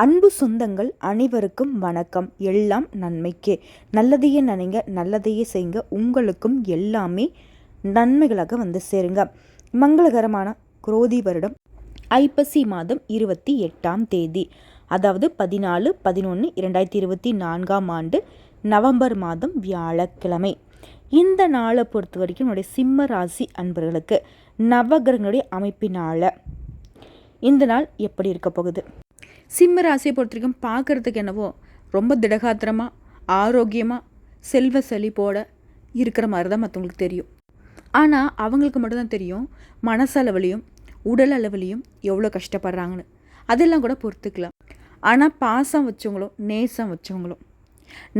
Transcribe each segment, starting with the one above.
அன்பு சொந்தங்கள் அனைவருக்கும் வணக்கம். எல்லாம் நன்மைக்கே. நல்லதையே நினைங்க நல்லதையே செய்யுங்க. உங்களுக்கும் எல்லாமே நன்மைகளாக வந்து சேருங்க. மங்களகரமான குரோதி வருடம். ஐப்பசி மாதம் இருபத்தி எட்டாம் தேதி. அதாவது பதினாலு பதினொன்று இரண்டாயிரத்தி இருபத்தி நான்காம் ஆண்டு நவம்பர் மாதம் வியாழக்கிழமை. இந்த நாளை பொறுத்த வரைக்கும் என்னுடைய சிம்ம ராசி அன்பர்களுக்கு நவகிரகங்களுடைய அமைப்பினால் இந்த நாள் எப்படி இருக்க போகுது? சிம்ம ராசியை பொறுத்த வரைக்கும் பார்க்குறதுக்கு என்னவோ ரொம்ப திடகாத்திரமாக ஆரோக்கியமாக செல்வ செழிப்போட இருக்கிற மாதிரி தான் மற்றவங்களுக்கு தெரியும். ஆனால் அவங்களுக்கு மட்டும்தான் தெரியும் மனசளவுலையும் உடல் அளவுலையும் எவ்வளோ கஷ்டப்படுறாங்கன்னு. அதெல்லாம் கூட பொறுத்துக்கலாம். ஆனால் பாசம் வச்சவங்களும் நேசம் வச்சவங்களும்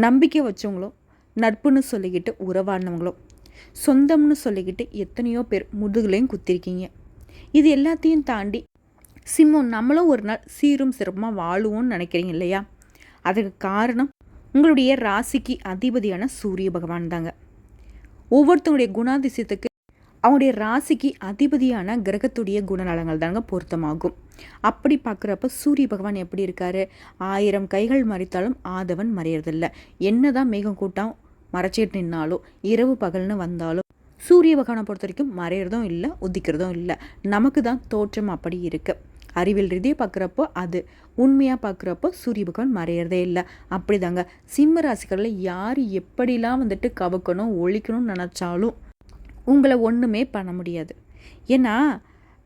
நம்பிக்கை வச்சவங்களும் நட்புன்னு சொல்லிக்கிட்டு உறவாடினவங்களும் சொந்தம்னு சொல்லிக்கிட்டு எத்தனையோ பேர் முதுகுலையும் குத்திருக்கீங்க. இது எல்லாத்தையும் தாண்டி சிம்மம் நம்மளும் ஒரு நாள் சீரும் சிறப்புமாக வாழுவோம்னு நினைக்கிறீங்க இல்லையா? அதுக்கு காரணம் உங்களுடைய ராசிக்கு அதிபதியான சூரிய பகவான் தாங்க. ஒவ்வொருத்தவங்களுடைய குணாதிசயத்துக்கு அவங்களுடைய ராசிக்கு அதிபதியான கிரகத்துடைய குணநலங்கள் தாங்க பொருத்தமாகும். அப்படி பார்க்குறப்ப சூரிய பகவான் எப்படி இருக்காரு? ஆயிரம் கைகள் மறைத்தாலும் ஆதவன் மறையறதில்ல. என்னதான் மேகம் கூட்டம் மறைச்சிட்டு நின்னாலும் இரவு பகல்னு வந்தாலும் சூரிய பகவானை பொறுத்த வரைக்கும் மறையிறதும் இல்லை உதிக்கிறதும் இல்லை. நமக்கு தான் தோற்றம் அப்படி இருக்குது அறிவியல் ரீதியாக பார்க்குறப்போ அது உண்மையாக பார்க்குறப்போ சூரிய பகவான் மறையிறதே இல்லை. அப்படி தாங்க சிம்ம ராசிகளில் யார் எப்படிலாம் வந்துட்டு கவக்கணும் ஒழிக்கணும்னு நினச்சாலும் உங்களை ஒன்றுமே பண்ண முடியாது. ஏன்னா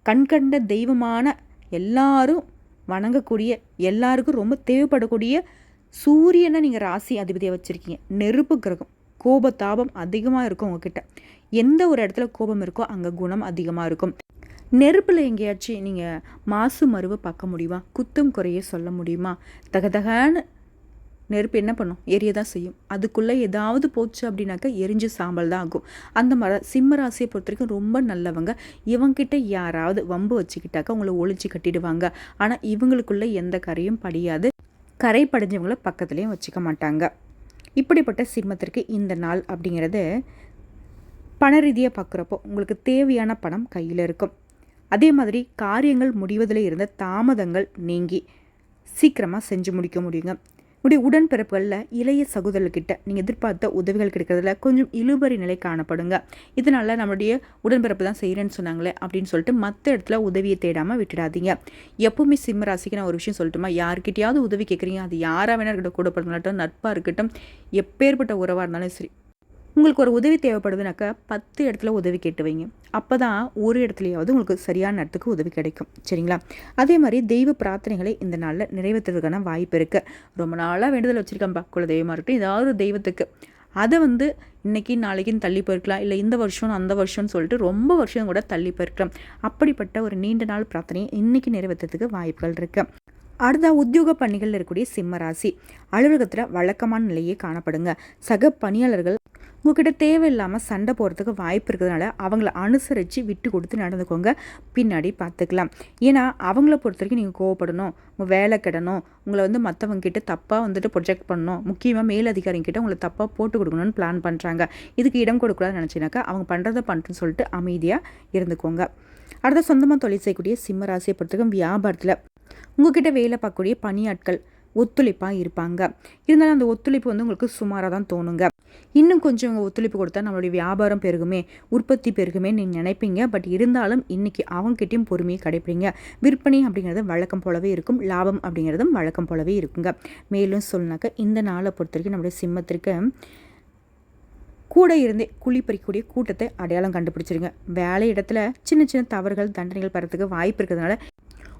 கண்கண்ட தெய்வமான எல்லாரும் வணங்கக்கூடிய எல்லாருக்கும் ரொம்ப தேவைப்படக்கூடிய சூரியனை நீங்கள் ராசி அதிபதியாக வச்சுருக்கீங்க. நெருப்பு கிரகம் கோப தாபம் அதிகமாக இருக்கும் உங்ககிட்ட. எந்த ஒரு இடத்துல கோபம் இருக்கோ அங்கே குணம் அதிகமாக இருக்கும். நெருப்பில் எங்கேயாச்சும் நீங்கள் மாசு மருவை பார்க்க முடியுமா? குத்தம் குறைய சொல்ல முடியுமா? தகதகான்னு நெருப்பு என்ன பண்ணும்? எரிய தான் செய்யும். அதுக்குள்ளே ஏதாவது போச்சு அப்படின்னாக்கா எரிஞ்சு சாம்பல் தான் ஆகும். அந்த மாதிரி சிம்ம ராசியை பொறுத்த வரைக்கும் ரொம்ப நல்லவங்க. இவங்கிட்ட யாராவது வம்பு வச்சுக்கிட்டாக்கா உங்களை ஒழிச்சு கட்டிடுவாங்க. ஆனால் இவங்களுக்குள்ளே எந்த கரையும் படியாது. கரை படிஞ்சவங்கள பக்கத்துலேயும் வச்சுக்க மாட்டாங்க. இப்படிப்பட்ட சிம்மத்திற்கு இந்த நாள் அப்படிங்கிறது பண ரீதியாக பார்க்குறப்போ உங்களுக்கு தேவையான பணம் கையில் இருக்கும். அதே மாதிரி காரியங்கள் முடிவதில் இருந்த தாமதங்கள் நீங்கி சீக்கிரமாக செஞ்சு முடிக்க முடியுங்க. உடைய உடன்பிறப்புகளில் இளைய சகோதரர்கிட்ட நீங்கள் எதிர்பார்த்த உதவிகள் கிடைக்கிறதுல கொஞ்சம் இழுபறி நிலை காணப்படுங்க. இதனால் நம்மளுடைய உடன்பிறப்பு தான் செய்கிறேன்னு சொன்னாங்களே அப்படின்னு சொல்லிட்டு மற்ற இடத்துல உதவியை தேடாமல் விட்டுடாதீங்க எப்பவுமே சிம்ம ராசிக்கு நான் ஒரு விஷயம் சொல்லட்டுமா? யார்கிட்டயாவது உதவி கேட்குறீங்க அது யாராக வேணா இருக்கட்டும் கூட பிறந்தாட்டும் நட்பாக இருக்கட்டும் எப்பேற்பட்ட உறவாக இருந்தாலும் சரி உங்களுக்கு ஒரு உதவி தேவைப்படுதுனாக்கா பத்து இடத்துல உதவி கேட்டு வைங்க. அப்போ தான் ஒரு இடத்துலையாவது உங்களுக்கு சரியான இடத்துக்கு உதவி கிடைக்கும். சரிங்களா? அதே மாதிரி தெய்வ பிரார்த்தனைகளை இந்த நாளில் நிறைவேற்றுறதுக்கான வாய்ப்பு இருக்குது ரொம்ப நாளாக வேண்டுதல் வச்சுருக்கேன்ப்பா குல தெய்வமாக இருக்கட்டும் ஏதாவது தெய்வத்துக்கு. அதை வந்து இன்றைக்கி நாளைக்குன்னு தள்ளி போயிருக்கலாம். இல்லை இந்த வருஷம் அந்த வருஷம்னு சொல்லிட்டு ரொம்ப வருஷம் கூட தள்ளி போயிருக்கலாம். அப்படிப்பட்ட ஒரு நீண்ட நாள் பிரார்த்தனையை இன்றைக்கி நிறைவேற்றுறதுக்கு வாய்ப்புகள் இருக்குது அடுத்த உத்தியோக பணிகளில் இருக்கக்கூடிய சிம்ம ராசி. அலுவலகத்தில் வழக்கமான நிலையே காணப்படுங்க. சக பணியாளர்கள் உங்ககிட்ட தேவையில்லாமல் சண்டை போகிறதுக்கு வாய்ப்பு இருக்கிறதுனால அவங்கள அனுசரித்து விட்டு கொடுத்து நடந்துக்கோங்க. பின்னாடி பார்த்துக்கலாம் ஏன்னா அவங்கள பொறுத்த வரைக்கும் நீங்கள் கோவப்படணும் உங்கள் வேலை கிடணும் உங்களை வந்து மற்றவங்க கிட்ட தப்பாக வந்துட்டு ப்ரொஜெக்ட் பண்ணணும் முக்கியமாக மேலதிகாரிங்கிட்ட உங்களை தப்பாக போட்டு கொடுக்கணும்னு பிளான் பண்ணுறாங்க இதுக்கு இடம் கொடுக்கூடாதுன்னு நினச்சினாக்கா அவங்க பண்ணுறதை பண்ணுறேன்னு சொல்லிட்டு அமைதியாக இருந்துக்கோங்க. அடுத்த சொந்தமாக தொழில் செய்யக்கூடிய சிம்ம ராசியை பொறுத்தவரைக்கும் வியாபாரத்தில் உங்ககிட்ட வேலை பார்க்கக்கூடிய பணியாட்கள் ஒத்துழைப்பாக இருப்பாங்க. இருந்தாலும் அந்த ஒத்துழைப்பு வந்து உங்களுக்கு சுமாராக தான் தோணுங்க. இன்னும் கொஞ்சம் உங்கள் ஒத்துழைப்பு கொடுத்தா நம்மளுடைய வியாபாரம் பெருகுமே உற்பத்தி பெருகுமே நீங்கள் நினைப்பீங்க. பட் இருந்தாலும் இன்றைக்கி அவங்ககிட்டையும் பொறுமையை கடைப்பிடிங்க. விற்பனை அப்படிங்கிறது வழக்கம் போலவே இருக்கும். லாபம் அப்படிங்கிறதும் வழக்கம் போலவே இருக்குங்க. மேலும் சொல்லினாக்க இந்த நாளை பொறுத்த வரைக்கும் நம்மளுடைய சிம்மத்திற்கு கூட இருந்தே குழி பறிக்கக்கூடிய கூட்டத்தை அடையாளம் கண்டுபிடிச்சிருங்க. வேலை இடத்துல சின்ன சின்ன தவறுகள் தண்டனைகள் பெறத்துக்கு வாய்ப்பு இருக்கிறதுனால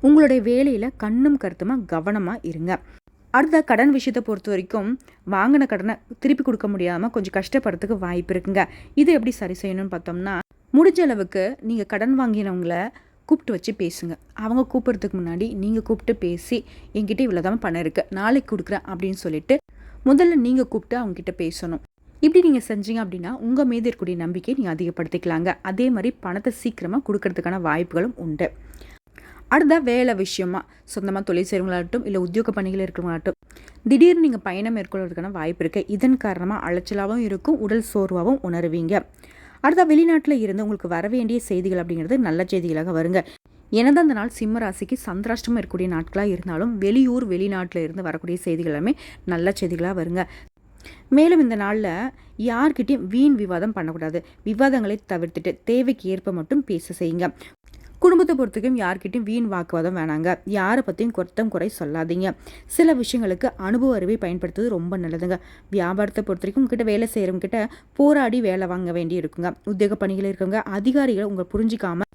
உங்களுடைய வேலையில் கண்ணும் கருத்துமாக கவனமாக இருங்க. அடுத்த கடன் விஷயத்தை பொறுத்த வரைக்கும் வாங்கின கடனை திருப்பி கொடுக்க முடியாமல் கொஞ்சம் கஷ்டப்படுறதுக்கு வாய்ப்பு இருக்குங்க. இது எப்படி சரி செய்யணும்னு பார்த்தோம்னா முடிஞ்ச அளவுக்கு நீங்கள் கடன் வாங்கினவங்கள கூப்பிட்டு வச்சு பேசுங்க. அவங்க கூப்பிட்றதுக்கு முன்னாடி நீங்கள் கூப்பிட்டு பேசி என்கிட்ட இவ்வளோ தான் பணம் இருக்குது நாளைக்கு கொடுக்குறேன் அப்படின்னு சொல்லிட்டு முதல்ல நீங்கள் கூப்பிட்டு அவங்ககிட்ட பேசணும். இப்படி நீங்கள் செஞ்சீங்க அப்படின்னா உங்கள் மீது இருக்கக்கூடிய நம்பிக்கையை நீங்கள் அதிகப்படுத்திக்கலாங்க. அதே மாதிரி பணத்தை சீக்கிரமாக கொடுக்கறதுக்கான வாய்ப்புகளும் உண்டு. அடுத்த வேலை விஷயமா? சொந்தமாக தொழில் செய்கிறவங்களாகட்டும் இல்லை உத்தியோக பணிகள் இருக்கிறவங்களாகட்டும் திடீர்னு நீங்கள் பயணம் மேற்கொள்வதற்கான வாய்ப்பு இருக்குது இதன் காரணமாக அலைச்சலாகவும் இருக்கும் உடல் சோர்வாகவும் உணருவீங்க. அடுத்த வெளிநாட்டில் இருந்து உங்களுக்கு வர வேண்டிய செய்திகள் அப்படிங்கிறது நல்ல செய்திகளாக வருங்க. எனது அந்த நாள் சிம்ம ராசிக்கு சந்திராஷ்டமம் இருக்கக்கூடிய நாட்களாக இருந்தாலும் வெளியூர் வெளிநாட்டில் இருந்து வரக்கூடிய செய்திகள் எல்லாமே நல்ல செய்திகளாக வருங்க. மேலும் இந்த நாளில் யார்கிட்டையும் வீண் விவாதம் பண்ணக்கூடாது. விவாதங்களை தவிர்த்துட்டு தேவைக்கு ஏற்ப மட்டும் பேச செய்யுங்க. குடும்பத்தை பொறுத்தவரைக்கும் யார்கிட்டையும் வீண் வாக்குவாதம் வேணாங்க. யாரை பற்றியும் குத்தம் குறை சொல்லாதீங்க. சில விஷயங்களுக்கு அனுபவ அறிவை பயன்படுத்துவது ரொம்ப நல்லதுங்க. வியாபாரத்தை பொறுத்த வரைக்கும் உங்ககிட்ட வேலை செய்கிறவங்ககிட்ட போராடி வேலை வாங்க வேண்டி இருக்குங்க. உத்தியோக பணிகள் இருக்கவங்க அதிகாரிகளை உங்களை புரிஞ்சிக்காம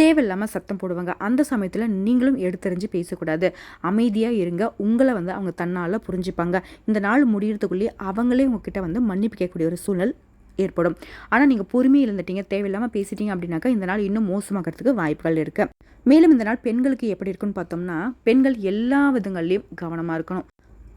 தேவையில்லாமல் சத்தம் போடுவாங்க. அந்த சமயத்தில் நீங்களும் எடுத்தறிஞ்சு பேசக்கூடாது. அமைதியாக இருங்க. உங்களை வந்து அவங்க தன்னால் புரிஞ்சுப்பாங்க. இந்த நாள் முடியறதுக்குள்ளேயே அவங்களே உங்ககிட்ட வந்து மன்னிப்பு கேட்கக்கூடிய ஒரு சூழல் ஏற்படும். ஆனால் நீங்கள் பொறுமையில் இருந்துட்டீங்க தேவையில்லாமல் பேசிட்டீங்க அப்படின்னாக்கா இந்த நாள் இன்னும் மோசமாகிறதுக்கு வாய்ப்புகள் இருக்குது மேலும் இந்த நாள் பெண்களுக்கு எப்படி இருக்குன்னு பார்த்தோம்னா பெண்கள் எல்லா விதங்கள்லேயும் கவனமாக இருக்கணும்.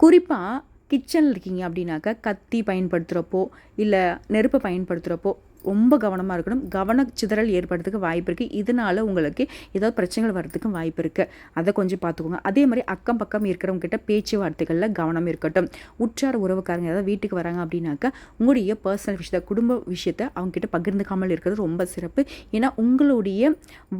குறிப்பாக கிச்சனில் இருக்கீங்க அப்படின்னாக்கா கத்தி பயன்படுத்துகிறப்போ இல்லை நெருப்பை பயன்படுத்துகிறப்போ ரொம்ப கவனமாக இருக்கணும். கவன சிதறல் ஏற்படுறதுக்கு வாய்ப்பு இருக்குது இதனால் உங்களுக்கு ஏதாவது பிரச்சனைகள் வர்றதுக்கும் வாய்ப்பு இருக்குது அதை கொஞ்சம் பார்த்துக்கோங்க. அதே மாதிரி அக்கம் பக்கம் இருக்கிறவங்ககிட்ட பேச்சுவார்த்தைகளில் கவனம் இருக்கட்டும். உற்றார உறவுக்காரங்க ஏதாவது வீட்டுக்கு வராங்க அப்படின்னாக்கா உங்களுடைய பர்சனல் விஷயத்த குடும்ப விஷயத்த அவங்ககிட்ட பகிர்ந்துக்காமல் இருக்கிறது ரொம்ப சிறப்பு. ஏன்னா உங்களுடைய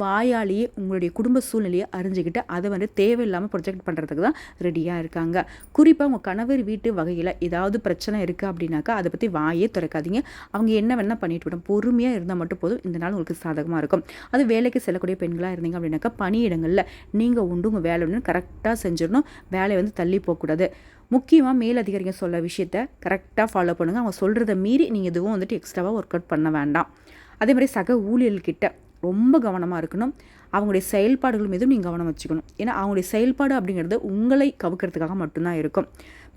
வாயாலேயே உங்களுடைய குடும்ப சூழ்நிலையை அறிஞ்சிக்கிட்டு அதை வந்து தேவையில்லாமல் ப்ரொஜெக்ட் பண்ணுறதுக்கு தான் ரெடியாக இருக்காங்க. குறிப்பாக உங்கள் கணவர் வீட்டு வகையில் ஏதாவது பிரச்சனை இருக்குது அப்படின்னாக்கா அதை பற்றி வாயே திறக்காதீங்க. அவங்க என்ன வேணால் பண்ணிட்டு இருக்கட்டும் பொறுமையாக இருந்தால் மட்டும் போதும். இந்த நாள் உங்களுக்கு சாதகமாக இருக்கும். அது வேலைக்கு செல்லக்கூடிய பெண்களாக இருந்தீங்க அப்படின்னாக்கா பணியிடங்களில் நீங்கள் உண்டு உங்கள் வேலை ஒன்று கரெக்டாக செஞ்சிடணும். வேலையை வந்து தள்ளி போகக்கூடாது. முக்கியமாக மேலதிகாரிங்க சொல்ல விஷயத்த கரெக்டாக ஃபாலோ பண்ணுங்கள் அவங்க சொல்கிறத மீறி நீங்கள் எதுவும் வந்துட்டு எக்ஸ்ட்ராவாக ஒர்க் அவுட் பண்ண வேண்டாம். அதே மாதிரி சக ஊழியர்கிட்ட ரொம்ப கவனமாக இருக்கணும். அவங்களுடைய செயல்பாடுகள் மீதும் நீங்கள் கவனம் வச்சுக்கணும். ஏன்னா அவங்களுடைய செயல்பாடு அப்படிங்கிறது உங்களை கவுக்கிறதுக்காக மட்டும்தான் இருக்கும்.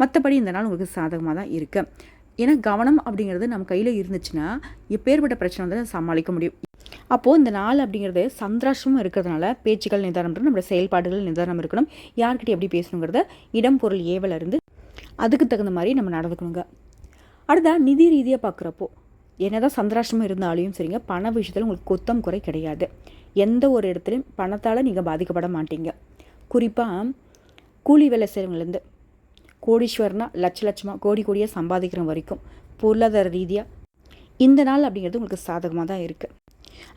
மற்றபடி இந்த நாள் உங்களுக்கு சாதகமாக தான் இருக்குது ஏன்னா கவனம் அப்படிங்கிறது நம்ம கையில் இருந்துச்சுன்னா எப்பேற்பட்ட பிரச்சனை வந்து சமாளிக்க முடியும். அப்போது இந்த நாள் அப்படிங்கிறது சந்திராஷ்டமும் இருக்கிறதுனால பேச்சுக்கள் நிதானம் நம்மளோட செயல்பாடுகள் நிதானம் இருக்கணும். யார்கிட்ட எப்படி பேசணுங்கிறத இடம் பொருள் ஏவல இருந்து அதுக்கு தகுந்த மாதிரி நம்ம நடந்துக்கணுங்க. அடுத்தா நிதி ரீதியாக பார்க்குறப்போ என்னதான் சந்திராஷ்டமம் இருந்தாலையும் சரிங்க பண விஷயத்தில் உங்களுக்கு கொத்தம் குறை கிடையாது. எந்த ஒரு இடத்துலையும் பணத்தால் நீங்கள் பாதிக்கப்பட மாட்டீங்க. குறிப்பாக கூலி வேலை செய்கிறவங்கலேருந்து கோடீஸ்வரனா லட்ச லட்சமாக கோடி கோடியாக சம்பாதிக்கிற வரைக்கும் பொருளாதார ரீதியாக இந்த நாள் அப்படிங்கிறது உங்களுக்கு சாதகமாக தான் இருக்குது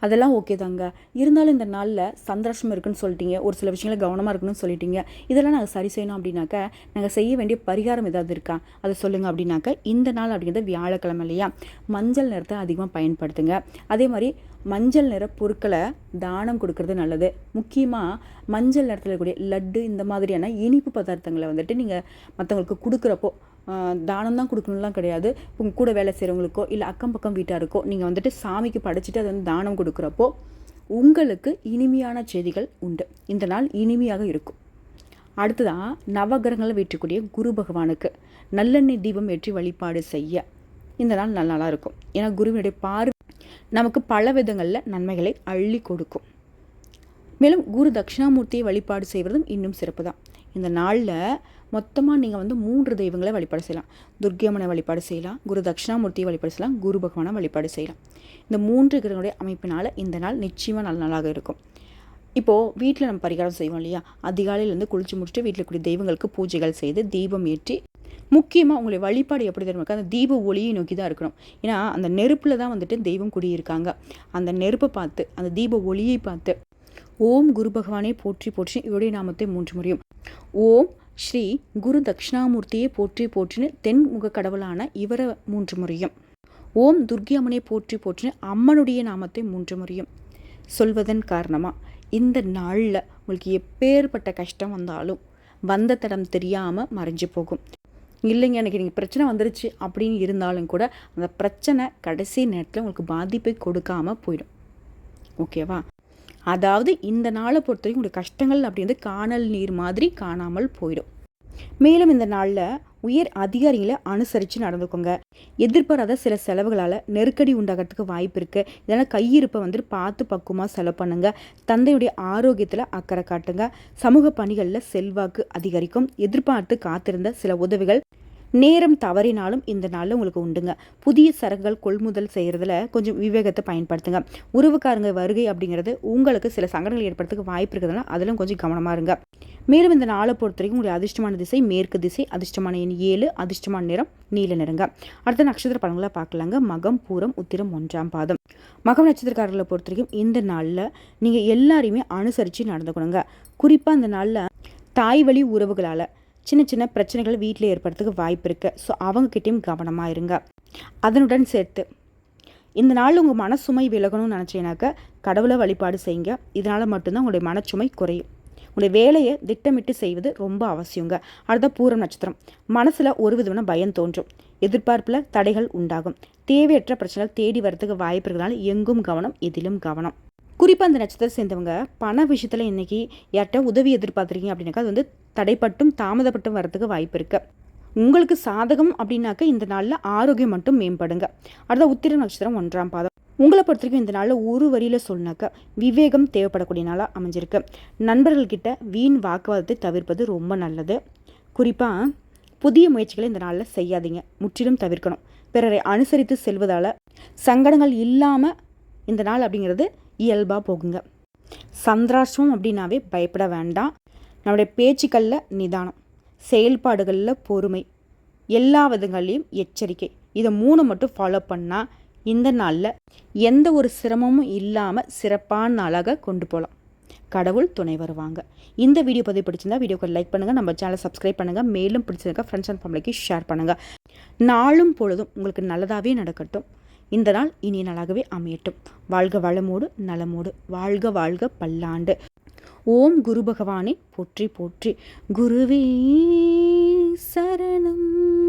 அதெல்லாம் ஓகே தாங்க. இருந்தாலும் இந்த நாளில் சந்தோஷம் இருக்குன்னு சொல்லிட்டீங்க ஒரு சில விஷயங்கள கவனமாக இருக்கணும்னு சொல்லிட்டீங்க இதெல்லாம் நாங்கள் சரி செய்யணும் அப்படின்னாக்க நாங்கள் செய்ய வேண்டிய பரிகாரம் ஏதாவது இருக்கா அதை சொல்லுங்கள் அப்படின்னாக்க இந்த நாள் அப்படிங்கிறது வியாழக்கிழமை இல்லையா? மஞ்சள் நிறத்தை அதிகமாக பயன்படுத்துங்க. அதே மாதிரி மஞ்சள் நிற பொருட்களை தானம் கொடுக்கறது நல்லது. முக்கியமாக மஞ்சள் நிறத்தில் கூடிய லட்டு இந்த மாதிரியான இனிப்பு பதார்த்தங்களை வந்துட்டு நீங்கள் மற்றவங்களுக்கு கொடுக்குறப்போ தானம் தான் கொடுக்கணும்லாம் கிடையாது. உங்கள் கூட வேலை செய்கிறவங்களுக்கோ இல்லை அக்கம் பக்கம் வீட்டாருக்கோ நீங்கள் வந்துட்டு சாமிக்கு படைச்சிட்டு அதை வந்து தானம் கொடுக்குறப்போ உங்களுக்கு இனிமையான செய்திகள் உண்டு. இந்த நாள் இனிமையாக இருக்கும். அடுத்ததான் நவகிரகங்களை வீட்டக்கூடிய குரு பகவானுக்கு நல்லெண்ணெய் தீபம் ஏற்றி வழிபாடு செய்ய. இந்த நாள் நல்லா இருக்கும். ஏன்னா குருவினுடைய பார்வை நமக்கு பல விதங்களில் நன்மைகளை அள்ளி கொடுக்கும். மேலும் குரு தட்சிணாமூர்த்தியை வழிபாடு செய்வதும் இன்னும் சிறப்பு தான். இந்த நாளில் மொத்தமாக நீங்கள் வந்து மூன்று தெய்வங்களை வழிபாடு செய்யலாம். துர்க்கியம்மனை வழிபாடு செய்யலாம். குரு தட்சிணாமூர்த்தியை வழிபாடு செய்யலாம். குரு பகவானை வழிபாடு செய்யலாம். இந்த மூன்று கிரகங்களுடைய அமைப்பினால் இந்த நாள் நிச்சயமாக நல்ல நாளாக இருக்கும். இப்போது வீட்டில் நம்ம பரிகாரம் செய்வோம் இல்லையா? அதிகாலையிலேருந்து குளிச்சு முடிச்சுட்டு வீட்டில் கூடிய தெய்வங்களுக்கு பூஜைகள் செய்து தீபம் ஏற்றி முக்கியமாக உங்களுடைய வழிபாடு எப்படி தெரியுமா? அந்த தீப ஒளியை நோக்கி தான் இருக்கணும். ஏன்னா அந்த நெருப்பில் தான் வந்துட்டு தெய்வம் குடியிருக்காங்க. அந்த நெருப்பை பார்த்து அந்த தீப ஒளியை பார்த்து ஓம் குரு பகவானே போற்றி போற்றி இவருடைய நாமத்தை மூன்று முறையும். ஓம் ஸ்ரீ குரு தட்சிணாமூர்த்தியை போற்றி போற்றின்னு தென்முக கடவுளான இவரை மூன்று முறையும். ஓம் துர்கி அம்மனை போற்றி போற்றின்னு அம்மனுடைய நாமத்தை மூன்று முறையும். சொல்வதன் காரணமாக இந்த நாளில் உங்களுக்கு எப்பேற்பட்ட கஷ்டம் வந்தாலும் வந்த தடம் தெரியாமல் மறைஞ்சு போகும். இல்லைங்க எனக்கு நீங்கள் பிரச்சனை வந்துருச்சு அப்படின்னு இருந்தாலும் கூட அந்த பிரச்சனை கடைசி நேரத்தில் உங்களுக்கு பாதிப்பை கொடுக்காமல் போயிடும். ஓகேவா? அதாவது இந்த நாளை பொறுத்த வரைக்கும் உங்களுடைய கஷ்டங்கள் அப்படின்றது காணல் நீர் மாதிரி காணாமல் போயிடும். மேலும் இந்த நாளில் உயர் அதிகாரிகளை அனுசரித்து நடந்துக்கோங்க. எதிர்பாராத சில செலவுகளால் நெருக்கடி உண்டாகிறதுக்கு வாய்ப்பு இருக்குது இதனால் கையிருப்பை வந்துட்டு பார்த்து பக்குவமாக செலவு பண்ணுங்க. தந்தையுடைய ஆரோக்கியத்தில் அக்கறை காட்டுங்க. சமூக பணிகளில் செல்வாக்கு அதிகரிக்கும். எதிர்பார்த்து காத்திருந்த சில உதவிகள் நேரம் தவறினாலும் இந்த நாளில் உங்களுக்கு உண்டுங்க. புதிய சரக்குகள் கொள்முதல் செய்கிறதுல கொஞ்சம் விவேகத்தை பயன்படுத்துங்க. உறவுக்காரங்க வருகை அப்படிங்கிறது உங்களுக்கு சில சங்கடங்கள் ஏற்படுறதுக்கு வாய்ப்பு இருக்கிறதுனால அதிலும் கொஞ்சம் கவனமாக இருங்க. மேலும் இந்த நாளை பொறுத்த வரைக்கும் உங்களுடைய அதிர்ஷ்டமான திசை மேற்கு திசை அதிர்ஷ்டமான எண் ஏழு அதிர்ஷ்டமான நிறம் நீல நிறங்க. அடுத்த நட்சத்திர படங்களை பார்க்கலாங்க. மகம் பூரம் உத்திரம் ஒன்றாம் பாதம். மகம் நட்சத்திரக்காரர்களை பொறுத்த வரைக்கும் இந்த நாளில் நீங்கள் எல்லாரையுமே அனுசரித்து நடந்துக்கணுங்க. குறிப்பாக இந்த நாளில் தாய் வழி உறவுகளால். சின்ன சின்ன பிரச்சனைகள் வீட்டில் ஏற்படுறதுக்கு வாய்ப்பு இருக்குது ஸோ அவங்கக்கிட்டேயும் கவனமாக இருங்க. அதனுடன் சேர்த்து இந்த நாள் உங்கள் மனசுமை விலகணும்னு நினச்சிங்கனாக்கா கடவுளை வழிபாடு செய்யுங்க. இதனால் மட்டும்தான் உங்களுடைய மனச்சுமை குறையும். உங்களுடைய வேலையை திட்டமிட்டு செய்வது ரொம்ப அவசியங்க. அடுத்த பூரம் நட்சத்திரம். மனசில் ஒரு விதமான பயம் தோன்றும். எதிர்பார்ப்பில் தடைகள் உண்டாகும். தேவையற்ற பிரச்சனைகள் தேடி வரதுக்கு வாய்ப்பு இருக்கிறதுனால எங்கும் கவனம் எதிலும் கவனம். குறிப்பாக அந்த நட்சத்திரம் சேர்ந்தவங்க பண விஷயத்தில் இன்றைக்கி யார்கிட்ட உதவி எதிர்பார்த்துருக்கீங்க அப்படின்னாக்கா அது வந்து தடைப்பட்டும் தாமதப்பட்டும் வரதுக்கு வாய்ப்பு இருக்குது உங்களுக்கு சாதகம் அப்படின்னாக்க இந்த நாளில் ஆரோக்கியம் மட்டும் மேம்படுங்க. அடுத்த உத்திர நட்சத்திரம் ஒன்றாம் பாதம். உங்களை பொறுத்த வரைக்கும் இந்த நாளில் ஒரு வரியில் சொன்னாக்க விவேகம் தேவைப்படக்கூடிய நாளாக அமைஞ்சிருக்கு. நண்பர்கள்கிட்ட வீண் வாக்குவாதத்தை தவிர்ப்பது ரொம்ப நல்லது. குறிப்பாக புதிய முயற்சிகளை இந்த நாளில் செய்யாதீங்க. முற்றிலும் தவிர்க்கணும். பிறரை அனுசரித்து செல்வதால் சங்கடங்கள் இல்லாமல் இந்த நாள் அப்படிங்கிறது இயல்பாக போகுங்க. சந்திராஷ்டமம் அப்படின்னாவே பயப்பட வேண்டாம். நம்முடைய பேச்சுக்களில் நிதானம் செயல்பாடுகளில் பொறுமை எல்லா விதங்கள்லேயும் எச்சரிக்கை. இதை மூணு மட்டும் ஃபாலோ பண்ணால் இந்த நாளில் எந்த ஒரு சிரமமும் இல்லாமல் சிறப்பான நாளாக கொண்டு போகலாம் கடவுள் துணை வருவாங்க. இந்த வீடியோ பதிவு பிடிச்சிருந்தா வீடியோக்கு லைக் பண்ணுங்கள் நம்ம சேனலை சப்ஸ்கிரைப் பண்ணுங்கள் மேலும் பிடிச்சிருக்க ஃப்ரெண்ட்ஸ் அண்ட் ஃபேமிலிக்கு ஷேர் பண்ணுங்கள் நாளும் பொழுதும் உங்களுக்கு நல்லதாகவே நடக்கட்டும். இந்த நாள் இனிய நாளாகவே அமையட்டும். வாழ்க வளமோடு நலமோடு வாழ்க வாழ்க பல்லாண்டு. ஓம் குரு பகவானை போற்றி போற்றி. குருவே சரணம்.